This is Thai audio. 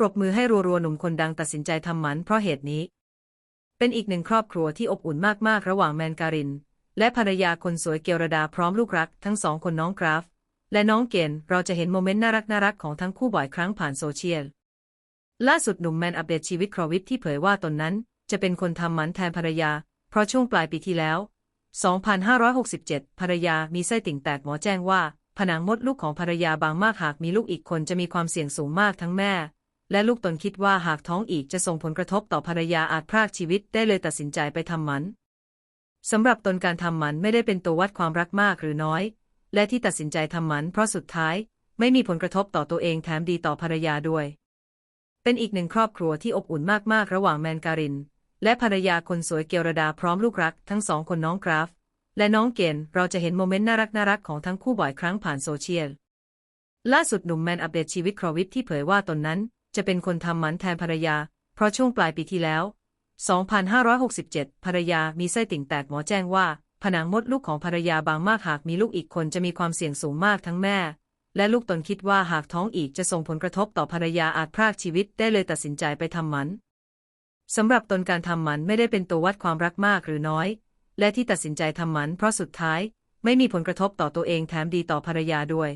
ปรบมือให้รัวๆหนุ่มคนดังตัดสินใจทำหมันเพราะเหตุนี้ เป็นอีกหนึ่งครอบครัวที่อบอุ่นมากๆ ระหว่างแมนการิน และภรรยาคนสวยเกลรดาพร้อมลูกรัก ทั้งสองคนน้องกราฟ และน้องเกณฑ์เราจะเห็นโมเมนต์น่ารักน่ารักๆของทั้งคู่บ่อยครั้งผ่านโซเชียลล่าสุดหนุ่มแมนอัปเดตชีวิตครอวิทที่เผยว่าตนนั้น จะเป็นคนทำหมันแทนภรรยา เพราะช่วงปลายปีที่แล้ว 2567 ภรรยามีไส้ติ่งแตกหมอแจ้งว่า ผนังมดลูกของภรรยาบางมากหากมีลูกอีกคนจะมีความเสี่ยงสูงมากทั้งแม่ และลูกตนคิดว่าหากท้องอีกจะส่งผลกระทบต่อภรรยาอาจพรากชีวิตได้เลยตัดสินใจไปทำหมันสำหรับตนการทำหมันไม่ได้เป็นตัววัดความรักมากหรือน้อย และที่ตัดสินใจทำหมันเพราะสุดท้ายไม่มีผลกระทบต่อตัวเองแถมดีต่อภรรยาด้วย เป็นอีกหนึ่งครอบครัวที่อบอุ่นมากๆ ระหว่างแมนการิน และภรรยาคนสวยเกลรดาพร้อมลูกรัก ทั้งสองคนน้องกราฟ และน้องเกณฑ์เราจะเห็นโมเมนต์น่ารักน่ารักของทั้งคู่บ่อยครั้งผ่านโซเชียล ล่าสุดหนุ่มแมนอัปเดตชีวิตครอวิทที่เผยว่าตนนั้น จะเป็นคนทำหมันแทนภรรยา เพราะช่วงปลายปีที่แล้ว 2567 ภรรยามีไส้ติ่งแตกหมอแจ้งว่า ผนังมดลูกของภรรยาบางมากหากมีลูกอีกคนจะมีความเสี่ยงสูงมากทั้งแม่ และลูกตนคิดว่าหากท้องอีกจะส่งผลกระทบต่อภรรยาอาจพรากชีวิตได้เลยตัดสินใจไปทำหมันสำหรับตนการทำหมันไม่ได้เป็นตัววัดความรักมากหรือน้อย และที่ตัดสินใจทำหมันเพราะสุดท้าย ไม่มีผลกระทบต่อตัวเองแถมดีต่อภรรยาด้วย